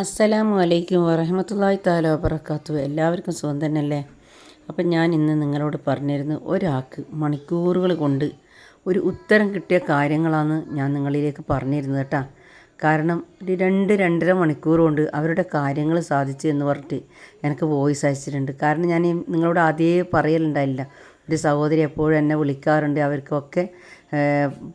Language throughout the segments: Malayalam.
അസ്സലാമു അലൈക്കും വറഹമത്തല്ലായി താല വബർക്കാത്തു എല്ലാവർക്കും സുഖം തന്നെയല്ലേ? അപ്പം ഞാൻ ഇന്ന് നിങ്ങളോട് പറഞ്ഞിരുന്നു ഒരാൾക്ക് മണിക്കൂറുകൾ കൊണ്ട് ഒരു ഉത്തരം കിട്ടിയ കാര്യങ്ങളാണ് ഞാൻ നിങ്ങളിലേക്ക് പറഞ്ഞിരുന്നത് കേട്ടോ. കാരണം ഒരു രണ്ട് രണ്ടര മണിക്കൂർ കൊണ്ട് അവരുടെ കാര്യങ്ങൾ സാധിച്ചു എന്ന് പറഞ്ഞിട്ട് എനിക്ക് വോയിസ് അയച്ചിട്ടുണ്ട്. കാരണം ഞാൻ നിങ്ങളോട് ആദ്യമേ പറയലുണ്ടായില്ല. ഒരു സഹോദരി എപ്പോഴും എന്നെ വിളിക്കാറുണ്ട്. അവർക്കൊക്കെ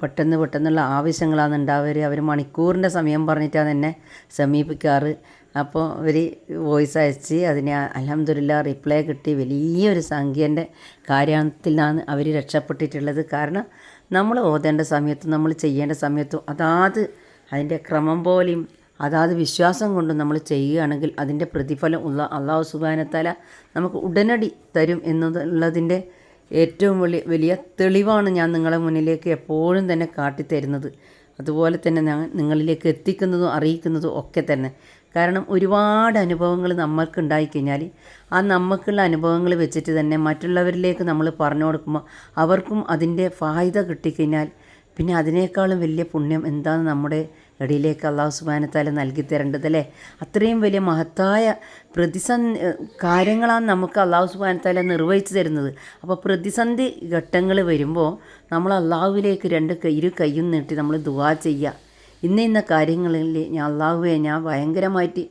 പെട്ടെന്ന് പെട്ടെന്നുള്ള ആവശ്യങ്ങളാണ് ഉണ്ടാവുക. അവർ മണിക്കൂറിന്റെ സമയം പറഞ്ഞിട്ടാണ് എന്നെ സമീപിക്കാറ്. അപ്പോൾ അവർ വോയിസ് അയച്ച് അതിന് അലഹമ്മദില്ല റിപ്ലൈ കിട്ടി. വലിയൊരു സംഖ്യേന്റെ കാര്യത്തിലാണ് അവർ രക്ഷപ്പെട്ടിട്ടുള്ളത്. കാരണം നമ്മൾ ഓതേണ്ട സമയത്തും നമ്മൾ ചെയ്യേണ്ട സമയത്തും അതാത് അതിന്റെ ക്രമം പോലെയും അതാത് വിശ്വാസം കൊണ്ട് നമ്മൾ ചെയ്യുകയാണെങ്കിൽ അതിന്റെ പ്രതിഫലം ഉള്ള അള്ളാഹു സുബാനത്തല നമുക്ക് ഉടനടി തരും എന്നുള്ളതിന്റെ ഏറ്റവും വലിയ തെളിവാണ് ഞാൻ നിങ്ങളെ മുന്നിലേക്ക് എപ്പോഴും തന്നെ കാട്ടിത്തരുന്നത്. അതുപോലെ തന്നെ ഞാൻ നിങ്ങളിലേക്ക് എത്തിക്കുന്നതും അറിയിക്കുന്നതും ഒക്കെ തന്നെ. കാരണം ഒരുപാട് അനുഭവങ്ങൾ നമ്മൾക്ക് ഉണ്ടായിക്കഴിഞ്ഞാൽ ആ നമുക്കുള്ള അനുഭവങ്ങൾ വെച്ചിട്ട് തന്നെ മറ്റുള്ളവരിലേക്ക് നമ്മൾ പറഞ്ഞു കൊടുക്കുമ്പോൾ അവർക്കും അതിന്റെ ഫായ്ദ കിട്ടിക്കഴിഞ്ഞാൽ പിന്നെ അതിനേക്കാളും വലിയ പുണ്യം എന്താണ് നമ്മുടെ ഇടയിലേക്ക് അള്ളാഹു സുബാനത്താല നൽകി തരേണ്ടത് അല്ലേ? അത്രയും വലിയ മഹത്തായ പ്രതിസന്ധി കാര്യങ്ങളാണ് നമുക്ക് അള്ളാഹു സുബാനത്താല നിർവഹിച്ചു തരുന്നത്. അപ്പോൾ പ്രതിസന്ധി ഘട്ടങ്ങൾ വരുമ്പോൾ നമ്മൾ അള്ളാഹുവിലേക്ക് രണ്ട് ഇരു കൈയും നീട്ടി നമ്മൾ ദുവാ ചെയ്യുക ഇന്ന ഇന്ന കാര്യങ്ങളിൽ ഞാൻ അള്ളാഹുവെ ഞാൻ ഭയങ്കരമായിട്ട്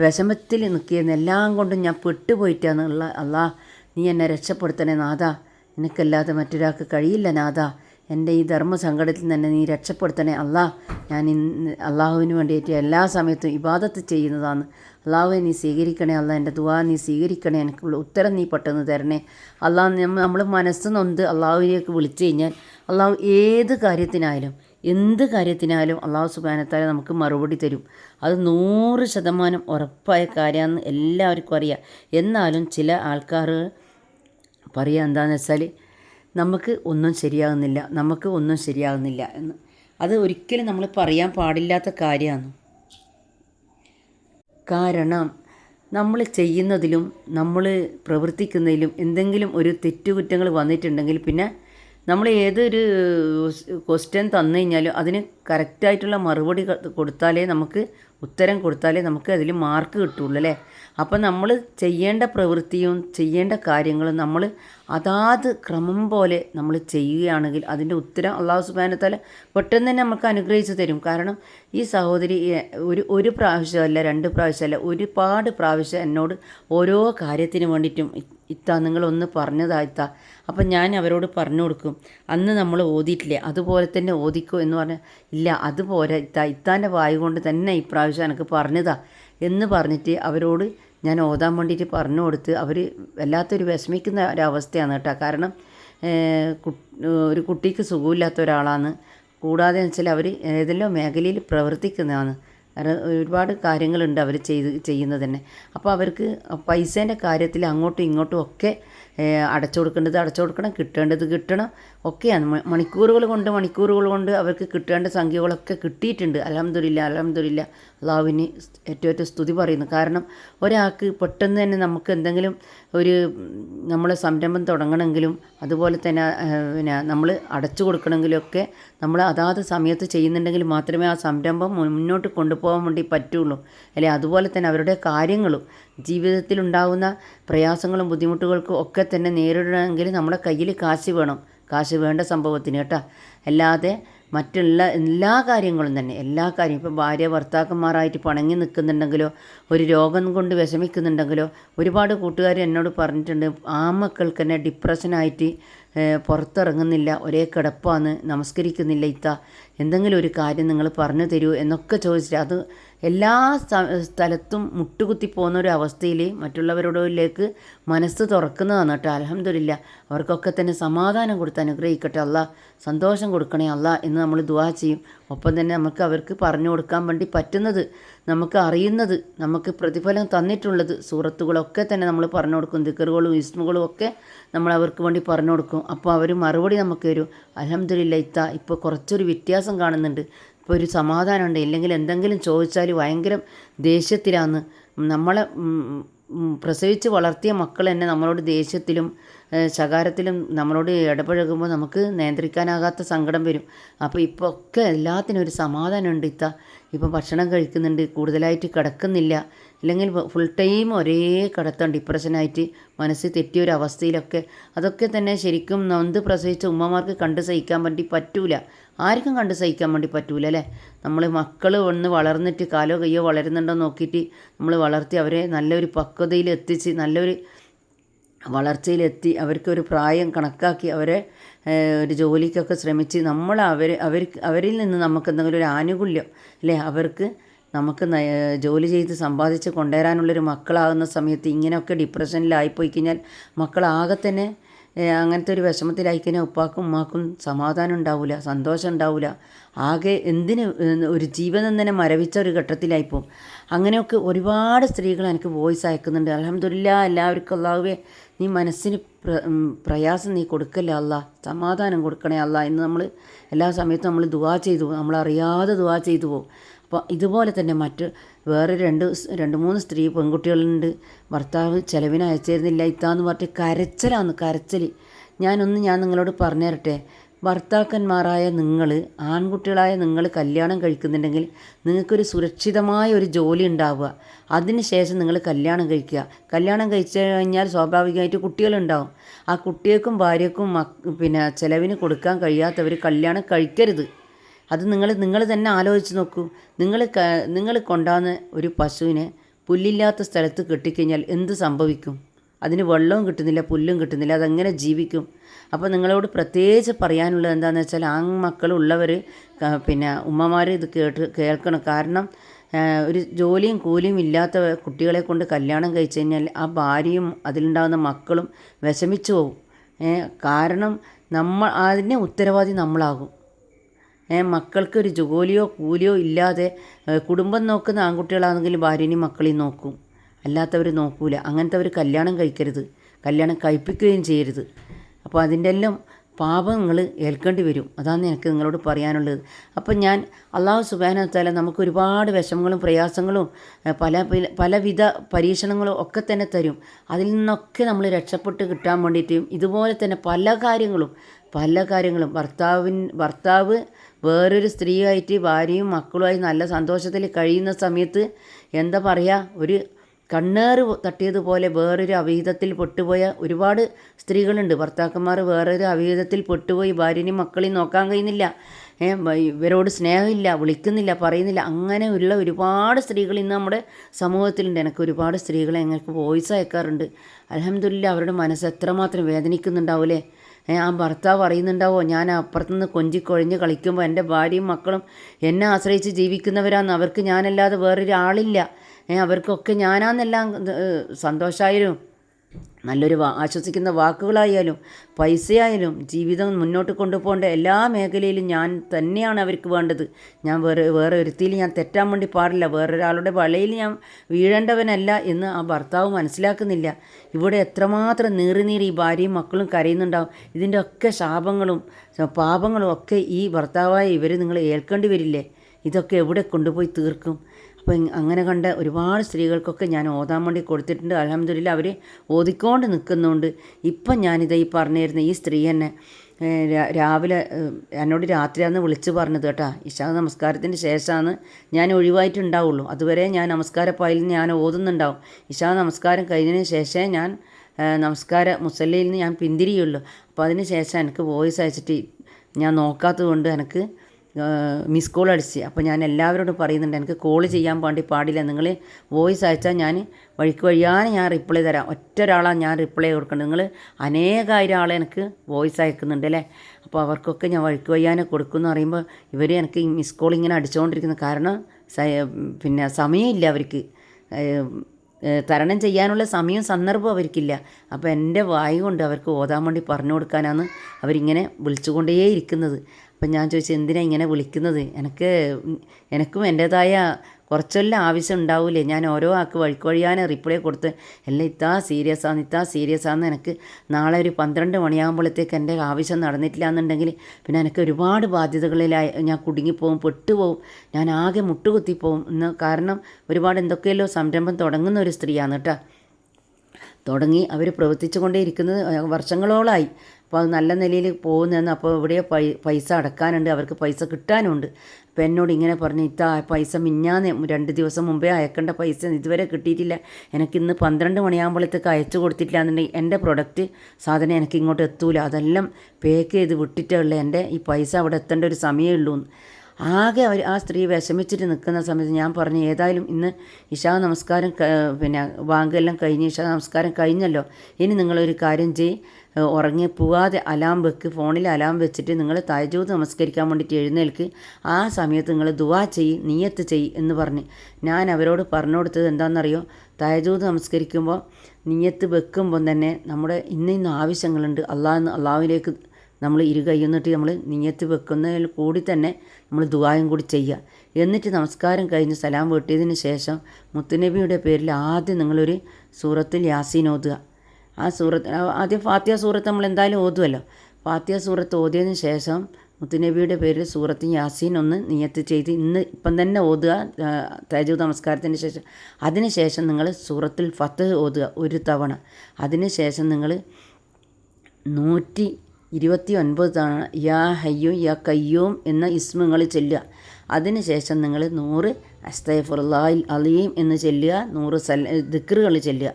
വിഷമത്തിൽ നിൽക്കിയെന്ന് എല്ലാം കൊണ്ടും ഞാൻ പെട്ടുപോയിട്ടാന്നുള്ള അള്ളാഹ് നീ എന്നെ രക്ഷപ്പെടുത്തണേ നാഥ. നിനക്കല്ലാതെ മറ്റൊരാൾക്ക് കഴിയില്ല നാഥ. എന്റെ ഈ ധർമ്മ സങ്കടത്തിൽ തന്നെ നീ രക്ഷപ്പെടുത്തണേ അല്ലാ. ഞാൻ ഇന്ന് അള്ളാഹുവിന് വേണ്ടിയിട്ട് എല്ലാ സമയത്തും ഇബാദത്ത് ചെയ്യുന്നതാണ്. അള്ളാഹുവെ നീ സ്വീകരിക്കണേ അല്ല. എന്റെ ദുവാ നീ സ്വീകരിക്കണേ. എനിക്കുള്ള ഉത്തരം നീ പെട്ടെന്ന് തരണേ. അള്ളാഹ് നമ്മൾ മനസ്സ് നൊന്ത് വിളിച്ചു കഴിഞ്ഞാൽ അള്ളാഹു ഏത് കാര്യത്തിനായാലും എന്ത് കാര്യത്തിനായാലും അള്ളാഹു സുബാനത്താലെ നമുക്ക് മറുപടി തരും. അത് നൂറ് ശതമാനം ഉറപ്പായ കാര്യമാണെന്ന് എല്ലാവർക്കും അറിയാം. എന്നാലും ചില ആൾക്കാർ പറയുക എന്താണെന്ന് വെച്ചാൽ നമുക്ക് ഒന്നും ശരിയാകുന്നില്ല നമുക്ക് ഒന്നും ശരിയാകുന്നില്ല എന്ന്. അത് ഒരിക്കലും നമ്മൾ പറയാൻ പാടില്ലാത്ത കാര്യമാണ്. കാരണം നമ്മൾ ചെയ്യുന്നതിലും നമ്മൾ പ്രവർത്തിക്കുന്നതിലും എന്തെങ്കിലും ഒരു തെറ്റുകുറ്റങ്ങൾ വന്നിട്ടുണ്ടെങ്കിൽ പിന്നെ നമ്മൾ ഏതൊരു ക്വസ്റ്റ്യൻ തന്നു കഴിഞ്ഞാലും അതിന് കറക്റ്റായിട്ടുള്ള മറുപടി കൊടുത്താലേ നമുക്ക് ഉത്തരം കൊടുത്താലേ നമുക്ക് അതിൽ മാർക്ക് കിട്ടുള്ളൂ അല്ലേ? അപ്പം നമ്മൾ ചെയ്യേണ്ട പ്രവൃത്തിയും ചെയ്യേണ്ട കാര്യങ്ങളും നമ്മൾ അതാത് ക്രമം പോലെ നമ്മൾ ചെയ്യുകയാണെങ്കിൽ അതിന്റെ ഉത്തരം അള്ളാഹു സുബാനത്താല പെട്ടെന്ന് തന്നെ നമുക്ക് അനുഗ്രഹിച്ചു തരും. കാരണം ഈ സഹോദരി ഒരു ഒരു പ്രാവശ്യമല്ല രണ്ട് പ്രാവശ്യമല്ല ഒരുപാട് പ്രാവശ്യം എന്നോട് ഓരോ കാര്യത്തിന് വേണ്ടിയിട്ടും ഇത്ത നിങ്ങളൊന്ന് പറഞ്ഞതാ ഇത്ത. അപ്പം ഞാൻ അവരോട് പറഞ്ഞു കൊടുക്കും അന്ന് നമ്മൾ ഓതിയിട്ടില്ലേ? അതുപോലെ തന്നെ ഓദിക്കോ എന്ന് പറഞ്ഞാൽ ഇല്ല അതുപോലെ ഇത്ത ഇത്താന്റെ വായു കൊണ്ട് തന്നെ ഇപ്രാവശ്യം എനിക്ക് പറഞ്ഞതാ. എന്ന് പറഞ്ഞിട്ട് അവരോട് ഞാൻ ഓതാൻ വേണ്ടിയിട്ട് പറഞ്ഞു കൊടുത്ത് അവർ വല്ലാത്തൊരു വിഷമിക്കുന്ന ഒരവസ്ഥയാണ് കേട്ടോ. കാരണം ഒരു കുട്ടിക്ക് സുഖമില്ലാത്ത ഒരാളാണ്. കൂടാതെ വെച്ചാൽ അവർ ഏതെല്ലാം മേഖലയിൽ പ്രവർത്തിക്കുന്നതാണ്. ഒരുപാട് കാര്യങ്ങളുണ്ട് അവർ ചെയ്ത് ചെയ്യുന്നത് തന്നെ. അപ്പോൾ അവർക്ക് പൈസേന്റെ കാര്യത്തിൽ അങ്ങോട്ടും ഇങ്ങോട്ടും ഒക്കെ അടച്ചു കൊടുക്കേണ്ടത് അടച്ചു കൊടുക്കണം കിട്ടേണ്ടത് കിട്ടണം. ഒക്കെയാണ്. മണിക്കൂറുകൾ കൊണ്ട് മണിക്കൂറുകൾ കൊണ്ട് അവർക്ക് കിട്ടേണ്ട സംഖ്യകളൊക്കെ കിട്ടിയിട്ടുണ്ട്. അലഹമ്മദില്ല അലഹമ്മദില്ല അള്ളാഹുവിന് ഏറ്റവും ഏറ്റവും സ്തുതി പറയുന്നു. കാരണം ഒരാൾക്ക് പെട്ടെന്ന് തന്നെ നമുക്ക് എന്തെങ്കിലും ഒരു നമ്മളെ സംരംഭം തുടങ്ങണമെങ്കിലും അതുപോലെ തന്നെ പിന്നെ നമ്മൾ അടച്ചു കൊടുക്കണമെങ്കിലൊക്കെ നമ്മൾ അതാത് സമയത്ത് ചെയ്യുന്നുണ്ടെങ്കിൽ മാത്രമേ ആ സംരംഭം മുന്നോട്ട് കൊണ്ടുപോകാൻ വേണ്ടി പറ്റുള്ളൂ. അല്ലെ അതുപോലെ തന്നെ അവരുടെ കാര്യങ്ങളും ജീവിതത്തിലുണ്ടാകുന്ന പ്രയാസങ്ങളും ബുദ്ധിമുട്ടുകൾക്കും ഒക്കെ തന്നെ നേരിടണമെങ്കിൽ നമ്മുടെ കയ്യിൽ കാശ് വേണം. കാശ് വേണ്ട സംഭവത്തിന് കേട്ടോ. അല്ലാതെ മറ്റുള്ള എല്ലാ കാര്യങ്ങളും തന്നെ എല്ലാ കാര്യം ഇപ്പോൾ ഭാര്യ ഭർത്താക്കന്മാരായിട്ട് പണങ്ങി നിൽക്കുന്നുണ്ടെങ്കിലോ ഒരു രോഗം കൊണ്ട് വിഷമിക്കുന്നുണ്ടെങ്കിലോ ഒരുപാട് കൂട്ടുകാർ എന്നോട് പറഞ്ഞിട്ടുണ്ട് ആ മക്കൾക്ക് തന്നെ ഡിപ്രഷനായിട്ട് പുറത്തിറങ്ങുന്നില്ല ഒരേ കിടപ്പാണ് നമസ്കരിക്കുന്നില്ല ഇത്ത. എന്തെങ്കിലും ഒരു കാര്യം നിങ്ങൾ പറഞ്ഞു തരൂ എന്നൊക്കെ ചോദിച്ചിട്ട് അത് എല്ലാ സ്ഥലത്തും മുട്ടുകുത്തി പോകുന്ന ഒരു അവസ്ഥയിൽ മറ്റുള്ളവരോടിലേക്ക് മനസ്സ് തുറക്കുന്നതാണ് കേട്ടോ. അലഹമില്ല അവർക്കൊക്കെ തന്നെ സമാധാനം കൊടുത്ത് അനുഗ്രഹിക്കട്ടെ. അല്ല സന്തോഷം കൊടുക്കണേ അല്ല എന്ന് നമ്മൾ ദുവാ ചെയ്യും. ഒപ്പം തന്നെ നമുക്ക് അവർക്ക് പറഞ്ഞു കൊടുക്കാൻ വേണ്ടി പറ്റുന്നത് നമുക്ക് അറിയുന്നത് നമുക്ക് പ്രതിഫലം തന്നിട്ടുള്ളത് സൂറത്തുകളൊക്കെ തന്നെ നമ്മൾ പറഞ്ഞു കൊടുക്കും ദിക്കറുകളും ഇസ്മുകളും ഒക്കെ നമ്മൾ അവർക്ക് വേണ്ടി പറഞ്ഞു കൊടുക്കും. അപ്പോൾ അവർ മറുപടി നമുക്ക് തരും അലഹമ്മദില്ല ഇത്ത ഇപ്പോൾ കുറച്ചൊരു വ്യത്യാസം കാണുന്നുണ്ട് ഇപ്പോൾ ഒരു സമാധാനമുണ്ട് ഇല്ലെങ്കിൽ എന്തെങ്കിലും ചോദിച്ചാൽ ഭയങ്കര ദേഷ്യത്തിലാണ് നമ്മളെ പ്രസവിച്ച് വളർത്തിയ മക്കൾ തന്നെ നമ്മളോട് ദേഷ്യത്തിലും ശകാരത്തിലും നമ്മളോട് ഇടപഴകുമ്പോൾ നമുക്ക് നിയന്ത്രിക്കാനാകാത്ത സങ്കടം വരും. അപ്പോൾ ഇപ്പോൾ ഒക്കെ എല്ലാത്തിനും ഒരു സമാധാനമുണ്ട് ഇത്ത. ഇപ്പം ഭക്ഷണം കഴിക്കുന്നുണ്ട് കൂടുതലായിട്ട് കിടക്കുന്നില്ല. അല്ലെങ്കിൽ ഫുൾ ടൈം ഒരേ കിടത്തം ഡിപ്രഷനായിട്ട് മനസ്സ് തെറ്റിയ ഒരു അവസ്ഥയിലൊക്കെ. അതൊക്കെ തന്നെ ശരിക്കും നൊന്ത് പ്രസവിച്ച ഉമ്മമാർക്ക് കണ്ട് സഹിക്കാൻ വേണ്ടി പറ്റൂല. ആർക്കും കണ്ട് സഹിക്കാൻ വേണ്ടി പറ്റൂല അല്ലേ? നമ്മൾ മക്കൾ ഒന്ന് വളർന്നിട്ട് കാലോ കയ്യോ വളരുന്നുണ്ടോ നോക്കിയിട്ട് നമ്മൾ വളർത്തി അവരെ നല്ലൊരു പക്വതയിൽ എത്തിച്ച് നല്ലൊരു വളർച്ചയിലെത്തി അവർക്കൊരു പ്രായം കണക്കാക്കി അവരെ ഒരു ജോലിക്കൊക്കെ ശ്രമിച്ച് നമ്മൾ അവർ അവർക്ക് അവരിൽ നിന്ന് നമുക്ക് എന്തെങ്കിലും ഒരു ആനുകൂല്യം അല്ലേ? അവർക്ക് നമുക്ക് ജോലി ചെയ്ത് സമ്പാദിച്ച് കൊണ്ടുവരാനുള്ളൊരു മക്കളാകുന്ന സമയത്ത് ഇങ്ങനെയൊക്കെ ഡിപ്രഷനിലായിപ്പോയി കഴിഞ്ഞാൽ മക്കളാകെ തന്നെ അങ്ങനത്തെ ഒരു വിഷമത്തിലായി കഴിഞ്ഞാൽ ഉപ്പാക്കും ഉമ്മാക്കും സമാധാനം ഉണ്ടാവില്ല സന്തോഷം ഉണ്ടാവില്ല ആകെ എന്തിന് ഒരു ജീവനം തന്നെ മരവിച്ച ഒരു ഘട്ടത്തിലായിപ്പോവും. അങ്ങനെയൊക്കെ ഒരുപാട് സ്ത്രീകൾ എനിക്ക് വോയിസ് അയക്കുന്നുണ്ട്. അലഹമില്ല എല്ലാവർക്കും അള്ളാഹുവേ നീ മനസ്സിന് പ്ര പ്രയാസം നീ കൊടുക്കല്ലേ അല്ല സമാധാനം കൊടുക്കണേ അല്ല എന്ന് നമ്മൾ എല്ലാ സമയത്തും നമ്മൾ ദുവാ ചെയ്തു പോകും. നമ്മളറിയാതെ ദുവാ ചെയ്തു പോകും. അപ്പോൾ ഇതുപോലെ തന്നെ മറ്റ് വേറെ രണ്ട് രണ്ട് മൂന്ന് സ്ത്രീ പെൺകുട്ടികളുണ്ട്. ഭർത്താവ് ചിലവിന് അയച്ചിരുന്നില്ല. ഇത്താന്ന് പറഞ്ഞിട്ട് കരച്ചിലാന്ന് കരച്ചിൽ ഞാനൊന്ന് ഞാൻ നിങ്ങളോട് പറഞ്ഞു തരട്ടെ ഭർത്താക്കന്മാരായ നിങ്ങൾ ആൺകുട്ടികളായ നിങ്ങൾ കല്യാണം കഴിക്കുന്നുണ്ടെങ്കിൽ നിങ്ങൾക്കൊരു സുരക്ഷിതമായ ഒരു ജോലി ഉണ്ടാവുക. അതിന് ശേഷം നിങ്ങൾ കല്യാണം കഴിക്കുക. കല്യാണം കഴിച്ചു കഴിഞ്ഞാൽ സ്വാഭാവികമായിട്ട് കുട്ടികളുണ്ടാവും. ആ കുട്ടികൾക്കും ഭാര്യക്കും പിന്നെ ചിലവിന് കൊടുക്കാൻ കഴിയാത്തവർ കല്യാണം കഴിക്കരുത്. അത് നിങ്ങൾ നിങ്ങൾ തന്നെ ആലോചിച്ച് നോക്കൂ. നിങ്ങൾ നിങ്ങൾ കൊണ്ടാകുന്ന ഒരു പശുവിനെ പുല്ലില്ലാത്ത സ്ഥലത്ത് കെട്ടിക്കഴിഞ്ഞാൽ എന്ത് സംഭവിക്കും? അതിന് വെള്ളവും കിട്ടുന്നില്ല പുല്ലും കിട്ടുന്നില്ല അതെങ്ങനെ ജീവിക്കും. അപ്പോൾ നിങ്ങളോട് പ്രത്യേകിച്ച് പറയാനുള്ളത് എന്താണെന്ന് വെച്ചാൽ ആ മക്കളുള്ളവർ പിന്നെ ഉമ്മമാർ ഇത് കേട്ട് കേൾക്കണം. കാരണം ഒരു ജോലിയും കൂലിയും ഇല്ലാത്ത കുട്ടികളെ കൊണ്ട് കല്യാണം കഴിച്ചു കഴിഞ്ഞാൽ ആ ഭാര്യയും അതിലുണ്ടാകുന്ന മക്കളും വിഷമിച്ചു പോകും കാരണം നമ്മൾ അതിന്റെ ഉത്തരവാദി നമ്മളാകും. മക്കൾക്കൊരു ജോലിയോ കൂലിയോ ഇല്ലാതെ കുടുംബം നോക്കുന്ന ആൺകുട്ടികളാണെങ്കിൽ ഭാര്യനെയും മക്കളെയും നോക്കും. അല്ലാത്തവർ നോക്കൂല. അങ്ങനത്തെ കല്യാണം കഴിക്കരുത്. കല്യാണം കഴിപ്പിക്കുകയും ചെയ്യരുത്. അപ്പോൾ അതിന്റെ എല്ലാം നിങ്ങൾ ഏൽക്കേണ്ടി വരും. അതാണ് എനിക്ക് നിങ്ങളോട് പറയാനുള്ളത്. അപ്പം ഞാൻ അള്ളാഹു സുബാനത്താല നമുക്ക് ഒരുപാട് വിഷമങ്ങളും പ്രയാസങ്ങളും പല- പലവിധ പരീക്ഷണങ്ങളും ഒക്കെ തന്നെ തരും. അതിൽ നിന്നൊക്കെ നമ്മൾ രക്ഷപ്പെട്ട് കിട്ടാൻ വേണ്ടിയിട്ടും ഇതുപോലെ തന്നെ പല കാര്യങ്ങളും പല കാര്യങ്ങളും. ഭർത്താവിൻ ഭർത്താവ് വേറൊരു സ്ത്രീയായിട്ട് ഭാര്യയും മക്കളുമായി നല്ല സന്തോഷത്തിൽ കഴിയുന്ന സമയത്ത് എന്താ പറയുക ഒരു കണ്ണേറ് തട്ടിയതുപോലെ വേറൊരു അവിഹിതത്തിൽ പെട്ടുപോയ ഒരുപാട് സ്ത്രീകളുണ്ട്. ഭർത്താക്കന്മാർ വേറൊരു അവിഹിതത്തിൽ പെട്ടുപോയി ഭാര്യനെയും മക്കളെയും നോക്കാൻ കഴിയുന്നില്ല. ഇവരോട് സ്നേഹമില്ല വിളിക്കുന്നില്ല പറയുന്നില്ല. അങ്ങനെയുള്ള ഒരുപാട് സ്ത്രീകൾ ഇന്ന് നമ്മുടെ സമൂഹത്തിലുണ്ട്. എനിക്ക് ഒരുപാട് സ്ത്രീകളെ ഞങ്ങൾക്ക് വോയിസ് അയക്കാറുണ്ട്. അലഹമില്ല അവരുടെ മനസ്സ് എത്രമാത്രം വേദനിക്കുന്നുണ്ടാവില്ലേ ആ ഭർത്താവ് അറിയുന്നുണ്ടാവോ ഞാൻ അപ്പുറത്തുനിന്ന് കൊഞ്ചിക്കൊഴിഞ്ഞ് കളിക്കുമ്പോൾ എന്റെ ഭാര്യയും മക്കളും എന്നെ ആശ്രയിച്ച് ജീവിക്കുന്നവരാന്ന്. അവർക്ക് ഞാനല്ലാതെ വേറൊരാളില്ല. അവർക്കൊക്കെ ഞാനാന്നെല്ലാം സന്തോഷമായാലും നല്ലൊരു ആശ്വസിക്കുന്ന വാക്കുകളായാലും പൈസയായാലും ജീവിതം മുന്നോട്ട് കൊണ്ടുപോകേണ്ട എല്ലാ മേഖലയിലും ഞാൻ തന്നെയാണ് അവർക്ക് വേണ്ടത്. ഞാൻ വേറെ വേറെ ഒരുത്തിയിൽ ഞാൻ തെറ്റാൻ വേണ്ടി പാടില്ല. വേറൊരാളുടെ വളയിൽ ഞാൻ വീഴേണ്ടവനല്ല എന്ന് ആ ഭർത്താവ് മനസ്സിലാക്കുന്നില്ല. ഇവിടെ എത്രമാത്രം നീറി നീറി ഈ ഭാര്യയും മക്കളും കരയുന്നുണ്ടാവും. ഇതിന്റെ ഒക്കെ ശാപങ്ങളും പാപങ്ങളും ഒക്കെ ഈ ഭർത്താവായ ഇവർ നിങ്ങൾ ഏൽക്കേണ്ടി വരില്ലേ? ഇതൊക്കെ എവിടെ കൊണ്ടുപോയി തീർക്കും? അപ്പോൾ അങ്ങനെ കണ്ട ഒരുപാട് സ്ത്രീകൾക്കൊക്കെ ഞാൻ ഓതാൻ വേണ്ടി കൊടുത്തിട്ടുണ്ട്. അലഹമ്മദില്ല അവർ ഓതിക്കൊണ്ട് നിൽക്കുന്നുണ്ട്. ഇപ്പം ഞാനിത് ഈ പറഞ്ഞിരുന്ന ഈ സ്ത്രീ തന്നെ രാവിലെ എന്നോട് രാത്രിയാന്ന് വിളിച്ച് പറഞ്ഞത് കേട്ടാ. ഇഷാ നമസ്കാരത്തിന് ശേഷമാണ് ഞാൻ ഒഴിവായിട്ടുണ്ടാവുള്ളൂ. അതുവരെ ഞാൻ നമസ്കാരപ്പായിൽ ഞാൻ ഓതുന്നുണ്ടാവും. ഇഷാ നമസ്കാരം കഴിഞ്ഞതിന് ശേഷമേ ഞാൻ നമസ്കാര മുസല്ലയിൽ നിന്ന് ഞാൻ പിന്തിരിയുള്ളൂ. അപ്പോൾ അതിന് ശേഷം എനിക്ക് വോയിസ് അയച്ചിട്ട് ഞാൻ നോക്കാത്തത് കൊണ്ട് എനിക്ക് മിസ് കോൾ അടിച്ച്. അപ്പോൾ ഞാൻ എല്ലാവരോടും പറയുന്നുണ്ട് എനിക്ക് കോൾ ചെയ്യാൻ വേണ്ടി പാടില്ല. നിങ്ങൾ വോയിസ് അയച്ചാൽ ഞാൻ വഴിക്ക് വഴിയാതെ ഞാൻ റിപ്ലൈ തരാം. ഒറ്റ ഒരാളാണ് ഞാൻ റിപ്ലൈ കൊടുക്കേണ്ടത്. നിങ്ങൾ അനേകായിരം ആളെ എനിക്ക് വോയിസ് അയക്കുന്നുണ്ട് അല്ലേ? അപ്പോൾ അവർക്കൊക്കെ ഞാൻ വഴിക്ക് വയ്യാനെ കൊടുക്കുമെന്ന് പറയുമ്പോൾ ഇവർ എനിക്ക് മിസ് കോൾ ഇങ്ങനെ അടിച്ചുകൊണ്ടിരിക്കുന്നു കാരണം പിന്നെ സമയമില്ല അവർക്ക്. തരണം ചെയ്യാനുള്ള സമയവും സന്ദർഭവും അവർക്കില്ല. അപ്പോൾ എന്റെ വായി കൊണ്ട് അവർക്ക് ഓതാൻ വേണ്ടി പറഞ്ഞു കൊടുക്കാനാണ് അവരിങ്ങനെ വിളിച്ചുകൊണ്ടേ ഇരിക്കുന്നത് അപ്പം ഞാൻ ചോദിച്ചു എന്തിനാണ് ഇങ്ങനെ വിളിക്കുന്നത്? എനിക്ക് എനിക്കും എന്റേതായ കുറച്ചെല്ലാം ആവശ്യം ഉണ്ടാവില്ലേ ഞാൻ ഓരോ ആൾക്ക് വഴിക്ക് റിപ്ലൈ കൊടുത്ത് എല്ലാം ഇത്താ സീരിയസ് ആണ് ഇത്താ സീരിയസ് ആണെന്ന് എനിക്ക് നാളെ ഒരു പന്ത്രണ്ട് മണിയാകുമ്പോഴത്തേക്ക് എന്റെ ആവശ്യം നടന്നിട്ടില്ല എന്നുണ്ടെങ്കിൽ പിന്നെ എനിക്ക് ഒരുപാട് ബാധ്യതകളിലായി ഞാൻ കുടുങ്ങിപ്പോവും പെട്ടുപോവും. ഞാൻ ആകെ മുട്ടുകുത്തിപ്പോവും. എന്ന് കാരണം ഒരുപാട് എന്തൊക്കെയല്ലോ സംരംഭം തുടങ്ങുന്ന ഒരു സ്ത്രീയാണ് കേട്ടോ തുടങ്ങി അവർ പ്രവർത്തിച്ചു കൊണ്ടേയിരിക്കുന്നത് വർഷങ്ങളോളമായി അപ്പോൾ അത് നല്ല നിലയിൽ പോകുന്നതെന്ന് അപ്പോൾ ഇവിടെ പൈസ അടക്കാനുണ്ട് അവർക്ക് പൈസ കിട്ടാനുണ്ട്. അപ്പോൾ എന്നോട് ഇങ്ങനെ പറഞ്ഞു ഇത്ത പൈസ മിഞ്ഞാന്ന് രണ്ട് ദിവസം മുമ്പേ അയക്കേണ്ട പൈസ ഇതുവരെ കിട്ടിയിട്ടില്ല. എനിക്ക് ഇന്ന് പന്ത്രണ്ട് മണിയാകുമ്പോഴത്തേക്ക് അയച്ചു കൊടുത്തിട്ടില്ല എന്നുണ്ടെങ്കിൽ എന്റെ പ്രൊഡക്റ്റ് സാധനം എനിക്ക് ഇങ്ങോട്ട് എത്തൂല. അതെല്ലാം പേക്ക് ചെയ്ത് വിട്ടിട്ടുള്ള എന്റെ ഈ പൈസ അവിടെ എത്തേണ്ട ഒരു സമയമേ ഉള്ളൂ. ആകെ അവർ ആ സ്ത്രീ വിഷമിച്ചിട്ട് നിൽക്കുന്ന സമയത്ത് ഞാൻ പറഞ്ഞു ഏതായാലും ഇന്ന് ഇഷാ നമസ്കാരം പിന്നെ ബാങ്കെല്ലാം കഴിഞ്ഞ് ഇഷാ നമസ്കാരം കഴിഞ്ഞല്ലോ. ഇനി നിങ്ങളൊരു കാര്യം ചെയ്യ്. ഉറങ്ങി പോവാതെ അലാം വെക്ക്. ഫോണിൽ അലാം വെച്ചിട്ട് നിങ്ങൾ തയജൂത് നമസ്കരിക്കാൻ വേണ്ടിയിട്ട് എഴുന്നേൽക്ക്. ആ സമയത്ത് നിങ്ങൾ ദുവാ ചെയ്യ് നീയത്ത് ചെയ്യ് എന്ന് പറഞ്ഞ് ഞാൻ അവരോട് പറഞ്ഞു കൊടുത്തത് എന്താണെന്നറിയോ? തയജൂത് നമസ്കരിക്കുമ്പോൾ നീയത്ത് വെക്കുമ്പം തന്നെ നമ്മുടെ ഇന്ന ഇന്ന ആവശ്യങ്ങളുണ്ട്. അള്ളാഹ് അള്ളാഹുവിലേക്ക് നമ്മൾ ഇരു കൈന്നിട്ട് നമ്മൾ നീയത്ത് വെക്കുന്നതിൽ കൂടി തന്നെ നമ്മൾ ദുആയും കൂടി ചെയ്യുക. എന്നിട്ട് നമസ്കാരം കഴിഞ്ഞ് സലാം വീട്ടിയതിന് ശേഷം മുത്തുനബിയുടെ പേരിൽ ആദ്യം നിങ്ങളൊരു സൂറത്തിൽ യാസീൻ ഓതുക. ആ സൂറത്ത് ആദ്യം ഫാത്തിയ സൂറത്ത് നമ്മൾ എന്തായാലും ഓതുമല്ലോ ഫാത്തിയ സൂറത്ത് ഓതിയതിന് ശേഷം മുത്തുനബിയുടെ പേരിൽ സൂറത്ത് യാസീൻ ഒന്ന് നിയത്ത് ചെയ്ത് ഇന്ന് ഇപ്പം തന്നെ ഓതുക തേജു നമസ്കാരത്തിന് ശേഷം. അതിന് ശേഷം നിങ്ങൾ സൂറത്തിൽ ഫത്ത് ഓതുക ഒരു തവണ. അതിന് ശേഷം നിങ്ങൾ നൂറ്റി ഇരുപത്തി ഒൻപത് തവണ യാ ഹയ്യും യാ കയ്യൂം എന്ന ഇസ്മുകൾ ചെല്ലുക. അതിനുശേഷം നിങ്ങൾ നൂറ് അസ്തഫുറുല്ലാഹിൽ അലീം എന്ന് ചെല്ലുക നൂറ് സൽ ദിക്റുകൾ ചെല്ലുക.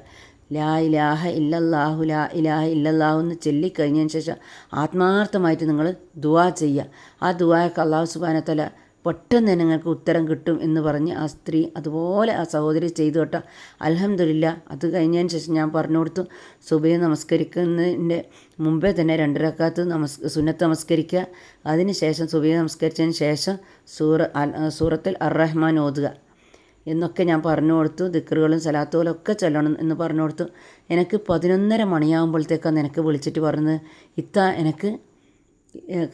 ലാ ഇലാഹ ഇല്ലല്ലാഹു ലാ ഇലാഹ ഇല്ലല്ലാഹു എന്ന് ചൊല്ലിക്കഴിഞ്ഞതിന് ശേഷം ആത്മാർത്ഥമായിട്ട് നിങ്ങൾ ദുആ ചെയ്യുക. ആ ദുവായൊക്കെ അള്ളാഹു സുബാനത്തല പെട്ടെന്ന് നിങ്ങൾക്ക് ഉത്തരം കിട്ടും എന്ന് പറഞ്ഞ് ആ സ്ത്രീ അതുപോലെ ആ സഹോദരി ചെയ്തു കേട്ടോ. അലഹമില്ല അത് കഴിഞ്ഞതിന് ശേഷം ഞാൻ പറഞ്ഞു കൊടുത്തു സുബൈ നമസ്കരിക്കുന്നതിന്റെ മുമ്പേ തന്നെ രണ്ടരക്കാത്ത് നമസ് സുന്നത്ത് നമസ്കരിക്കുക. അതിന് ശേഷം സുബൈ നമസ്കരിച്ചതിന് ശേഷം സൂറ സൂറത്തിൽ അറഹ്മാൻ റഹ്മാൻ ഓതുക എന്നൊക്കെ ഞാൻ പറഞ്ഞു കൊടുത്തു. ദിക്കറുകളും സലാത്തുകളും ഒക്കെ ചൊല്ലണം എന്ന് പറഞ്ഞു കൊടുത്തു. എനിക്ക് പതിനൊന്നര മണിയാകുമ്പോഴത്തേക്കാണ് എനിക്ക് വിളിച്ചിട്ട് പറഞ്ഞത്. ഇത്ത എനിക്ക്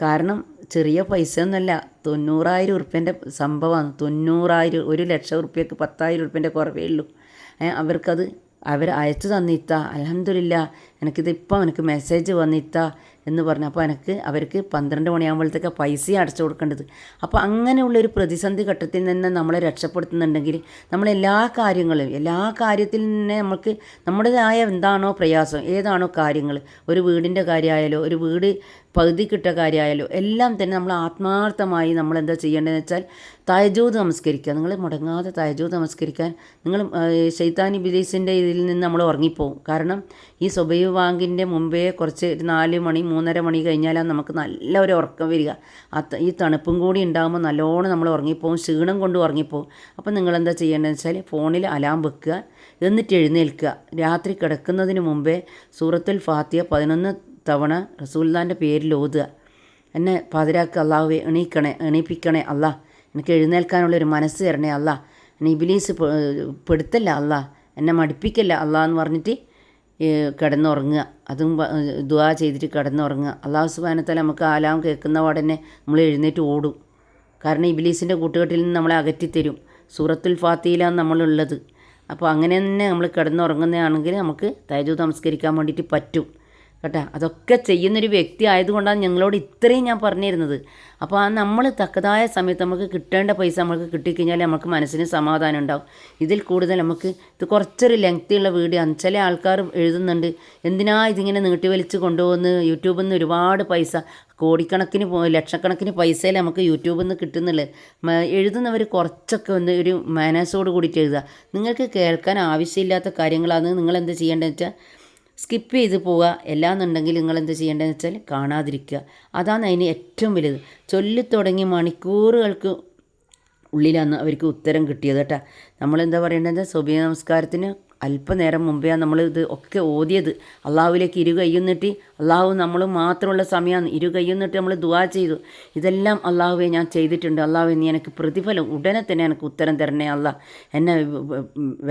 കാരണം ചെറിയ പൈസ ഒന്നുമല്ല തൊണ്ണൂറായിരം ഉറുപ്പ്യന്റെ സംഭവമാണ് തൊണ്ണൂറായിരം ഒരു ലക്ഷം ഉറുപ്പ്യക്ക് പത്തായിരം ഉറുപ്പ്യന്റെ കുറവേ ഉള്ളൂ. അവർക്കത് അവർ അയച്ചു തന്നിത്ത അലഹമില്ല എനിക്കിത് ഇപ്പം എനിക്ക് മെസ്സേജ് വന്നിത്ത എന്ന് പറഞ്ഞു. അപ്പോൾ എനിക്ക് അവർക്ക് പന്ത്രണ്ട് മണിയാകുമ്പോഴത്തേക്ക് പൈസ അടച്ചു കൊടുക്കേണ്ടത്. അപ്പോൾ അങ്ങനെയുള്ളൊരു പ്രതിസന്ധി ഘട്ടത്തിൽ നിന്ന് നമ്മളെ രക്ഷപ്പെടുത്തുന്നുണ്ടെങ്കിൽ നമ്മളെല്ലാ കാര്യങ്ങളും എല്ലാ കാര്യത്തിൽ തന്നെ നമുക്ക് നമ്മുടേതായ എന്താണോ പ്രയാസം ഏതാണോ കാര്യങ്ങൾ ഒരു വീടിന്റെ കാര്യമായാലോ ഒരു വീട് പകുതി കിട്ട കാര്യമായാലോ എല്ലാം തന്നെ നമ്മൾ ആത്മാർത്ഥമായി നമ്മൾ എന്താ ചെയ്യേണ്ടതെന്ന് വെച്ചാൽ തയജൂത് നമസ്കരിക്കുക. നിങ്ങൾ മുടങ്ങാതെ തായജോത് നമസ്കരിക്കാൻ നിങ്ങൾ ശൈത്താനി ബിലീസിന്റെ ഇതിൽ നിന്ന് നമ്മൾ ഉറങ്ങിപ്പോവും. കാരണം ഈ സ്വബൈവ് ബാങ്കിന്റെ മുമ്പേ കുറച്ച് നാല് മണി മൂന്നര മണി കഴിഞ്ഞാലാണ് നമുക്ക് നല്ല ഒരു ഉറക്കം വരിക. ഈ തണുപ്പും കൂടി ഉണ്ടാകുമ്പോൾ നല്ലോണം നമ്മൾ ഉറങ്ങിപ്പോവും ക്ഷീണം കൊണ്ട് ഉറങ്ങിപ്പോവും. അപ്പോൾ നിങ്ങൾ എന്താ ചെയ്യേണ്ടതെന്ന് വെച്ചാൽ ഫോണിൽ അലാം വെക്കുക എന്നിട്ട് എഴുന്നേൽക്കുക. രാത്രി കിടക്കുന്നതിന് മുമ്പേ സൂറത്തുൽ ഫാത്തിയ പതിനൊന്ന് തവണ റസൂൽദാന്റെ പേരിൽ ഓതുക. എന്നെ പാതിരാക്ക് അള്ളാഹുവെ എണീക്കണേ എണീപ്പിക്കണേ അല്ലാ എനിക്ക് എഴുന്നേൽക്കാനുള്ള ഒരു മനസ്സ് തരണേ അല്ല. എന്നെ ഇബിലീസ് പെടുത്തല്ല അല്ല. എന്നെ മടുപ്പിക്കല്ല അല്ല എന്ന് പറഞ്ഞിട്ട് കിടന്നുറങ്ങുക. അതും ദുവാ ചെയ്തിട്ട് കിടന്നുറങ്ങുക. അള്ളാഹു സുബാനത്താൽ നമുക്ക് ആലാം കേൾക്കുന്ന ഉടനെ നമ്മൾ എഴുന്നേറ്റ് ഓടും. കാരണം ഇബിലീസിന്റെ കൂട്ടുകെട്ടിൽ നിന്ന് നമ്മളെ അകറ്റിത്തരും. സൂറത്തുൽ ഫാത്തിയിലാണ് നമ്മളുള്ളത്. അപ്പോൾ അങ്ങനെ തന്നെ നമ്മൾ കിടന്നുറങ്ങുന്നതാണെങ്കിൽ നമുക്ക് തൈജു നമസ്കരിക്കാൻ വേണ്ടിയിട്ട് പറ്റും. കേട്ടോ? അതൊക്കെ ചെയ്യുന്നൊരു വ്യക്തി ആയതുകൊണ്ടാണ് ഞങ്ങളോട് ഇത്രയും ഞാൻ പറഞ്ഞിരുന്നത്. അപ്പോൾ ആ നമ്മൾ തക്കതായ സമയത്ത് നമുക്ക് കിട്ടേണ്ട പൈസ നമുക്ക് കിട്ടിക്കഴിഞ്ഞാൽ നമുക്ക് മനസ്സിന് സമാധാനം ഉണ്ടാവും. ഇതിൽ കൂടുതൽ നമുക്ക് ഇത് കുറച്ചൊരു ലെങ്തിയുള്ള വീഡിയോ ആണ്. ചില ആൾക്കാർ എഴുതുന്നുണ്ട് എന്തിനാ ഇതിങ്ങനെ നീട്ടി വലിച്ച് കൊണ്ടുപോകുന്ന? യൂട്യൂബിൽ നിന്ന് ഒരുപാട് പൈസ കോടിക്കണക്കിന് ലക്ഷക്കണക്കിന് പൈസയിൽ നമുക്ക് യൂട്യൂബിൽ നിന്ന് കിട്ടുന്നില്ല എഴുതുന്നവർ കുറച്ചൊക്കെ ഒന്ന് ഒരു മാനേഴ്സോട് കൂടിയിട്ട് എഴുതുക നിങ്ങൾക്ക് കേൾക്കാൻ ആവശ്യമില്ലാത്ത കാര്യങ്ങളാണ്. നിങ്ങൾ എന്ത് ചെയ്യേണ്ടതെന്ന് വെച്ചാൽ സ്കിപ്പ് ചെയ്ത് പോവുക. എല്ലാന്നുണ്ടെങ്കിൽ നിങ്ങൾ എന്ത് ചെയ്യേണ്ടതെന്ന് വെച്ചാൽ കാണാതിരിക്കുക. അതാണ് അതിന് ഏറ്റവും വലുത്. ചൊല്ലിത്തുടങ്ങി മണിക്കൂറുകൾക്ക് ഉള്ളിലാണ് അവർക്ക് ഉത്തരം കിട്ടിയത് കേട്ടോ. നമ്മളെന്താ പറയേണ്ടത്? സുബിയ നമസ്കാരത്തിന് അല്പനേരം മുമ്പെയാണ് നമ്മൾ ഇത് ഒക്കെ ഓതിയത്. അള്ളാഹുവിലേക്ക് ഇരു കയ്യുന്നിട്ട് അള്ളാഹു നമ്മൾ മാത്രമുള്ള സമയമാണ് ഇരു കയ്യുന്നിട്ട് നമ്മൾ ദുവാ ചെയ്തു. ഇതെല്ലാം അള്ളാഹുവെ ഞാൻ ചെയ്തിട്ടുണ്ട്. അള്ളാഹുവെ നീ എനിക്ക് പ്രതിഫലം ഉടനെ തന്നെ എനിക്ക് ഉത്തരം തരണേ അല്ല എന്നെ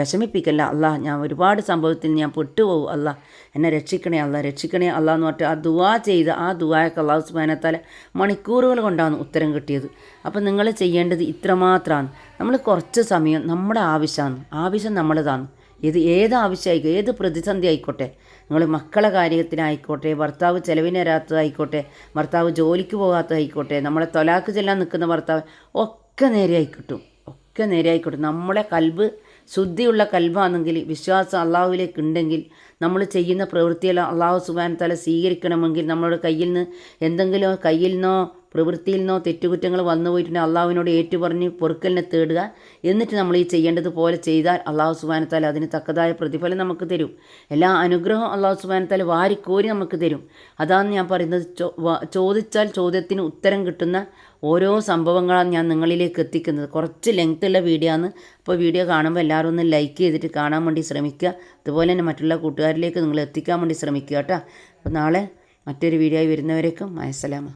വിഷമിപ്പിക്കല്ല അല്ല ഞാൻ ഒരുപാട് സംഭവത്തിൽ ഞാൻ പെട്ടുപോകും അല്ല എന്നെ രക്ഷിക്കണേ അല്ല രക്ഷിക്കണേ അല്ല എന്ന് പറഞ്ഞിട്ട് ആ ദുവാ ചെയ്ത് ആ ദുവായൊക്കെ അള്ളാഹു സുബാനത്താലെ മണിക്കൂറുകൾ കൊണ്ടാണ് ഉത്തരം കിട്ടിയത്. അപ്പം നിങ്ങൾ ചെയ്യേണ്ടത് ഇത്രമാത്രമാണ് നമ്മൾ കുറച്ച് സമയം നമ്മുടെ ആവശ്യമാണ്. ആവശ്യം നമ്മുടേതാണ് ഇത് ഏത് ആവശ്യമായിക്കോ ഏത് പ്രതിസന്ധി ആയിക്കോട്ടെ നിങ്ങൾ മക്കളെ കാര്യത്തിനായിക്കോട്ടെ ഭർത്താവ് ചെലവിന് വരാത്തതായിക്കോട്ടെ ഭർത്താവ് ജോലിക്ക് പോകാത്തതായിക്കോട്ടെ നമ്മളെ തൊലാക്ക് ചെല്ലാൻ നിൽക്കുന്ന ഭർത്താവ് ഒക്കെ നേരെയായി കിട്ടും ഒക്കെ നേരെയായി കിട്ടും. നമ്മളെ കൽബ് ശുദ്ധിയുള്ള കൽബാണെങ്കിൽ വിശ്വാസം അള്ളാഹുവിലേക്ക് ഉണ്ടെങ്കിൽ നമ്മൾ ചെയ്യുന്ന പ്രവൃത്തിയെല്ലാം അള്ളാഹു സുബാൻ തല സ്വീകരിക്കണമെങ്കിൽ നമ്മുടെ കയ്യിൽ നിന്ന് എന്തെങ്കിലും കയ്യിൽ നിന്നോ പ്രവൃത്തിയിൽ നിന്നോ തെറ്റുകുറ്റങ്ങൾ വന്നു പോയിട്ടുണ്ടെങ്കിൽ അള്ളാഹുവിനോട് ഏറ്റുപറഞ്ഞ് പൊറുക്കലിനെ തേടുക എന്നിട്ട് നമ്മൾ ഈ ചെയ്യേണ്ടതുപോലെ ചെയ്താൽ അള്ളാഹു സുബാനത്താൽ അതിന് തക്കതായ പ്രതിഫലം നമുക്ക് തരും. എല്ലാ അനുഗ്രഹവും അള്ളാഹു സുബാനത്താൽ വാരിക്കോരി നമുക്ക് തരും. അതാണ് ഞാൻ പറയുന്നത്. ചോദിച്ചാൽ ചോദ്യത്തിന് ഉത്തരം കിട്ടുന്ന ഓരോ സംഭവങ്ങളാണ് ഞാൻ നിങ്ങളിലേക്ക് എത്തിക്കുന്നത്. കുറച്ച് ലെങ്ത് ഉള്ള വീഡിയോ ആണ്. അപ്പോൾ വീഡിയോ കാണുമ്പോൾ എല്ലാവരും ഒന്ന് ലൈക്ക് ചെയ്തിട്ട് കാണാൻ വേണ്ടി ശ്രമിക്കുക. അതുപോലെ തന്നെ മറ്റുള്ള കൂട്ടുകാരിലേക്ക് നിങ്ങൾ എത്തിക്കാൻ വേണ്ടി ശ്രമിക്കുക കേട്ടോ. അപ്പോൾ നാളെ മറ്റൊരു വീഡിയോ ആയി വരുന്നവരേക്കും അയസലാമ